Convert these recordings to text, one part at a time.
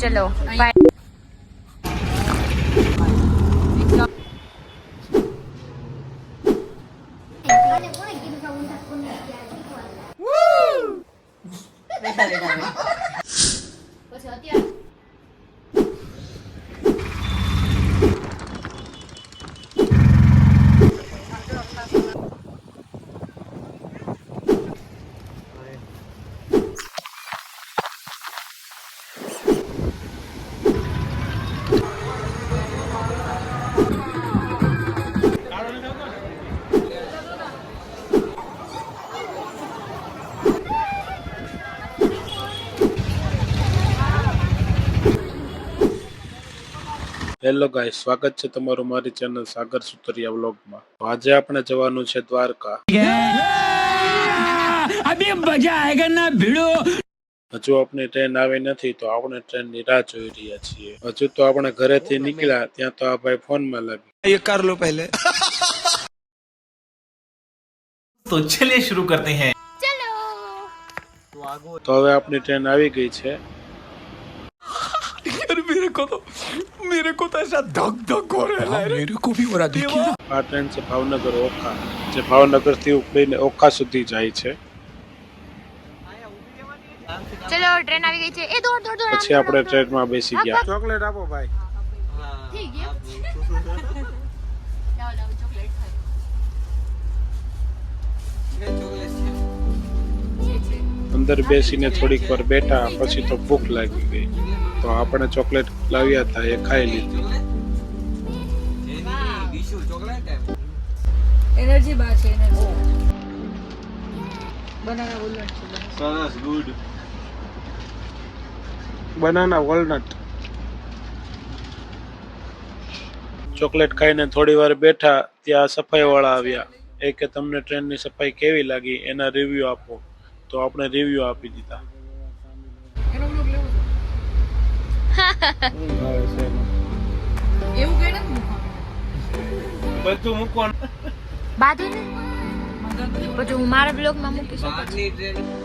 ચલો hello guys સ્વાગત છે તમારું મારી ચેનલ સાગર સુતરિયા વ્લોગમાં તો આજે આપણે જવાનું છે દ્વારકા अभी मजा आएगा ना भिड़ो હજુ આપણી ટ્રેન આવી નથી તો આપણે ટ્રેન ની રાહ જોઈ રહ્યા છીએ હજુ તો આપણે ઘરેથી નીકળ્યા ત્યાં તો આ ભાઈ ફોનમાં લાગી ये कर लो पहले तो चलिए शुरू करते हैं તો હવે આપણી ટ્રેન આવી ગઈ છે अरे मेरे को तो मेरे को तो ऐसा धक धक हो रहा है मेरे को भी हो रहा देखिए ना આ ટ્રેન છે ભાવનગર ઓખા જે ભાવનગર થી ઉપડીને ઓખા સુધી જાય છે ચલો ટ્રેન આવી ગઈ છે એ દોડ દોડ દોડ પછી આપણે ટ્રેનમાં બેસી ગયા चॉकलेट आपो भाई થઈ ગયું લાવો લાવો ચોકલેટ અંદર બેસીને થોડીક વાર બેઠા પછી તો ભૂખ લાગી ગઈ તો આપણે ચોકલેટ લાવ્યા હતા એ ખાઈ લીધી. એનર્જી બાર છે એનર્જી બનાના બોલવાનું છે બનાના વોલનટ ચોકલેટ ખાઈને થોડી વાર બેઠા ત્યાં સફાઈ વાળા આવ્યા. એ કે તમને ટ્રેનની સફાઈ કેવી લાગી? એના રિવ્યુ આપો. તો આપણે રિવ્યુ આપી દીધા એનો બ્લોગ લેવો છે એવું કઈ નથી મૂકવાનું બધું મૂકવાનું બાધુ ને પછી હું મારા બ્લોગમાં મૂકી શકું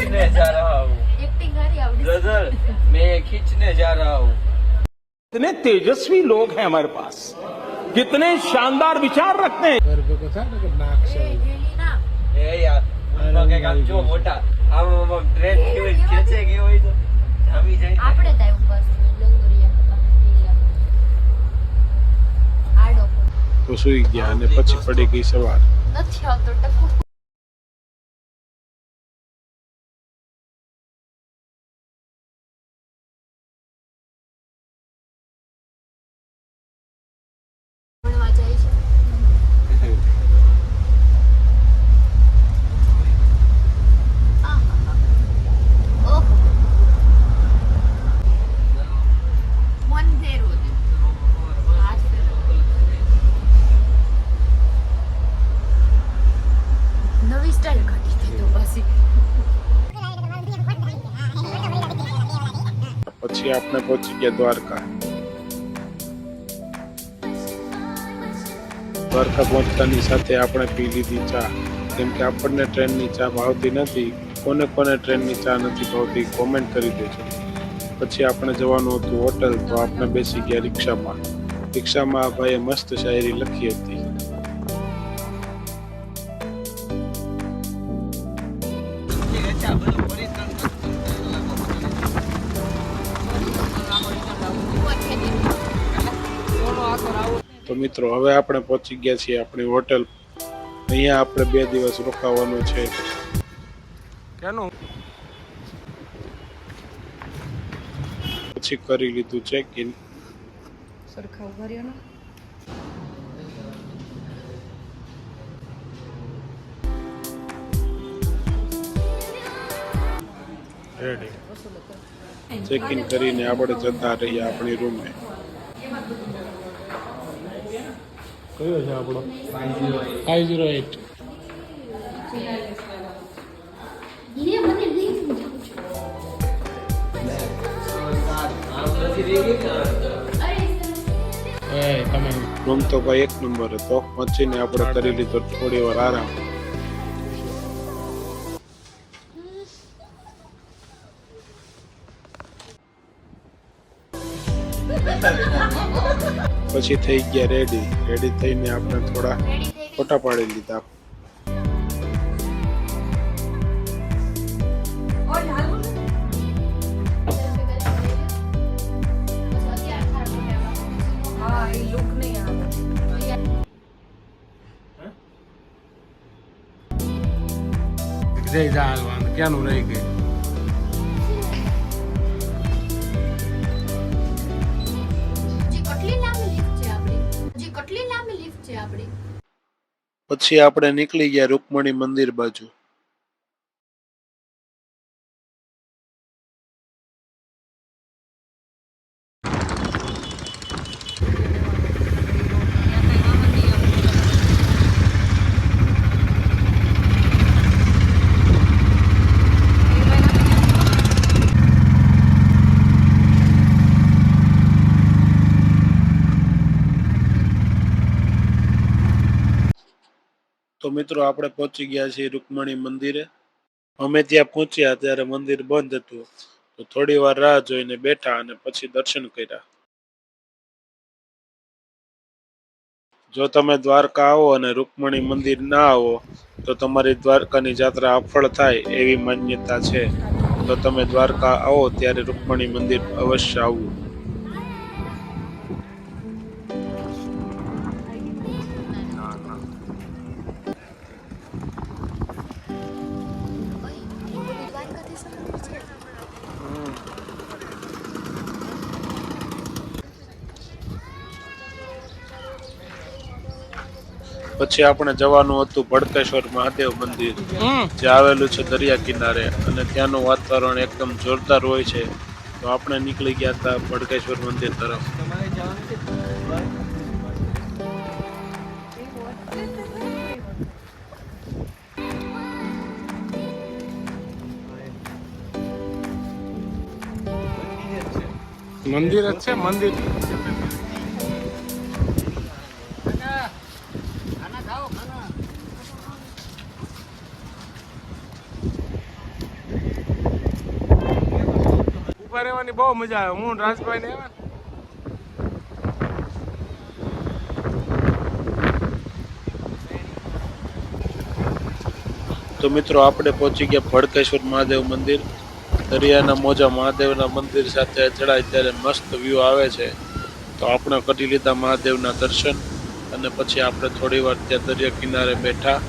खींचने जा रहा हूँ એક્ટિંગ કરી આવડી गजल मैं खींचने जा रहा हूँ कितने तेजस्वी लोग हैं हमारे पास कितने शानदार विचार रखते हैं એ યાર આમ જો મોટા આમ આમ કેવી ખેંચે ગઈ હોય તો? જાય આપણે થાય ઉપર તો સુઈ ગયા અને પછી પડી ગઈ સવાર. નથી આવતો ટકુ. પછી આપણે પહોંચી ગયા દ્વારકા દ્વારકા પહોંચતાની સાથે આપણે પી લીધી ચા કેમ કે આપણને ટ્રેનની ચા ભાવતી નથી, કોને કોને ટ્રેનની ચા નથી ભાવતી કોમેન્ટ કરી દેજો પછી આપણે જવાનું હતું હોટલ, તો આપણે બેસી ગયા રિક્ષામાં. રિક્ષામાં ભાઈએ મસ્ત શાયરી લખી હતી. તો મિત્રો હવે આપણે પહોંચી ગયા છીએ આપણી હોટેલ. અહીંયા આપણે બે દિવસ રોકાવાનું છે. કેનું? પછી કરી લીધું ચેક ઇન સરખા ઊભા રહ્યો રેડી ચેક ઇન કરીને આપણે જતા રહીએ આપણી રૂમે કયો છે આપણો? ફાઈવ ઝીરો એટ રૂમ તો ભાઈ એક નંબર હતો. પહોંચીને આપણે કરી લીધો થોડી વાર આરામ. પછી થઈ ગયા રેડી રેડી થઈને આપણે થોડા ફોટા પાડી લીધા. જય જાલવાન ક્યાંનું રહી ગઈ? પછી આપણે નીકળી ગયા રૂકમણી મંદિર બાજુ. તો મિત્રો આપણે પહોંચી ગયા છીએ રૂકમણી મંદિરે. અમે ત્યાં પહોંચ્યા ત્યારે મંદિર બંધ હતું. તો થોડી વાર રાહ જોઈને બેઠા અને પછી દર્શન કર્યા. જો તમે દ્વારકા આવો અને રૂકમણી મંદિર ના આવો, તો તમારી દ્વારકાની જાત્રા અફળ થાય એવી માન્યતા છે. તો તમે દ્વારકા આવો ત્યારે રૂકમણી મંદિર અવશ્ય આવવું પછી આપણે જવાનું હતું ભડકેશ્વર મહાદેવ મંદિર જે આવેલું છે દરિયા કિનારે. અને ત્યાંનું વાતાવરણ એકદમ જોરદાર હોય છે. તો આપણે નીકળી ગયા હતા ભડકેશ્વર મંદિર તરફ? મંદિર જ છે મંદિર. બહુ મજા આવે. હું રાજભાઈ ને. તો મિત્રો, આપણે પહોંચી ગયા ભડકેશ્વર મહાદેવ મંદિર. દરિયાના મોજા મહાદેવના મંદિર સાથે ચડાય ત્યારે મસ્ત વ્યૂ આવે છે. તો આપણે કરી લીધા મહાદેવના દર્શન અને પછી આપણે થોડી વાર ત્યાં દરિયા કિનારે બેઠા.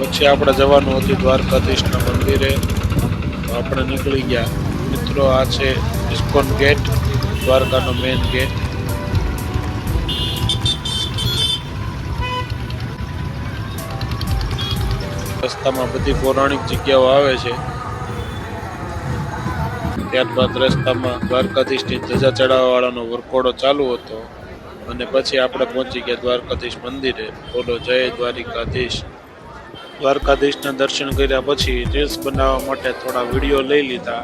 પછી આપણે જવાનું હતું દ્વારકાધીશના મંદિરે. આપણે નીકળી ગયા. મિત્રો, આ છે ઇસ્કોન ગેટ, દ્વારકાનો મેઇન ગેટ. રસ્તામાં બધી પૌરાણિક જગ્યાઓ આવે છે. ત્યારબાદ રસ્તામાં દ્વારકાધીશની ધજા ચડાવવા વાળાનો વરઘોડો ચાલુ હતો. અને પછી આપણે પહોંચી ગયા દ્વારકાધીશ મંદિરે. બોલો, જય દ્વારિકાધીશ. દ્વારકાધીશના દર્શન કર્યા પછી રીલ્સ બનાવવા માટે થોડા વીડિયો લઈ લીધા.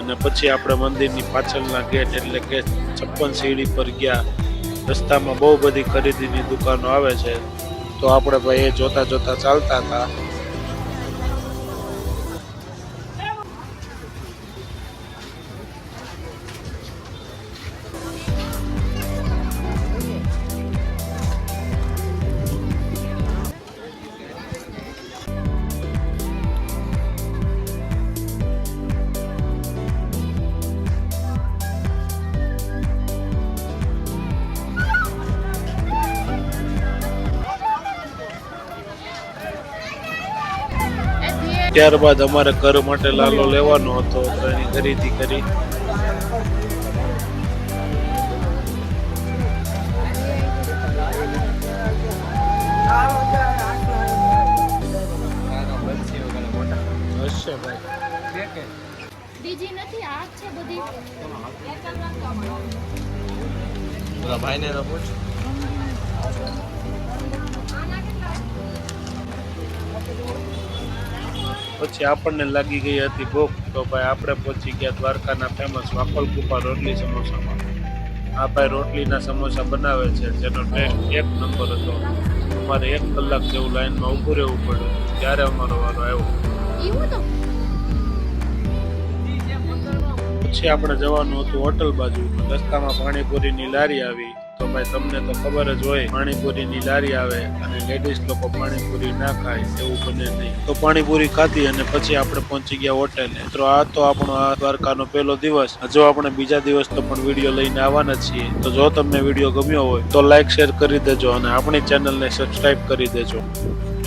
અને પછી આપણે મંદિરની પાછળના ગેટ એટલે કે છપ્પન સીડી પર ગયા. રસ્તામાં બહુ બધી ખરીદીની દુકાનો આવે છે. તો આપણે ભાઈ એ જોતા જોતા ચાલતા હતા. ત્યારબાદ અમારે ઘર માટે લાલો લેવાનો હતો તો એની ખરીદી કરી. ભાઈ. બીજી નથી આ છે બધી. ભાઈને પૂછ. પછી આપણને લાગી ગઈ હતી ભૂખ. તો ભાઈ આપણે પહોંચી ગયા દ્વારકાના ફેમસ વાકલ કુપા રોટલી સમોસામાં. આ ભાઈ રોટલીના સમોસા બનાવે છે, જેનો ટેસ્ટ એક નંબર હતો. અમારે એક કલાક જેવું લાઈનમાં ઊભું રહેવું પડ્યું. ત્યારે અમારો વારો આવ્યો. પછી આપણે જવાનું હતું હોટલ બાજુ. રસ્તામાં પાણીપુરીની લારી આવી. ભાઈ, તમને તો ખબર જ હોય પાણીપુરીની લારી આવે અને લેડીઝ લોકો પાણીપુરી ના ખાય, એવું બને નહીં. તો પાણીપુરી ખાધી અને પછી આપણે પહોંચી ગયા હોટેલ. મિત્રો, આ તો આપણો આ દ્વારકાનો પહેલો દિવસ. હજુ આપણે બીજા દિવસ તો પણ વીડિયો લઈને આવવાના છીએ. તો જો તમને વીડિયો ગમ્યો હોય, તો લાઈક શેર કરી દેજો અને આપણી ચેનલને સબસ્ક્રાઇબ કરી દેજો.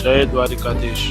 જય દ્વારિકાધીશ.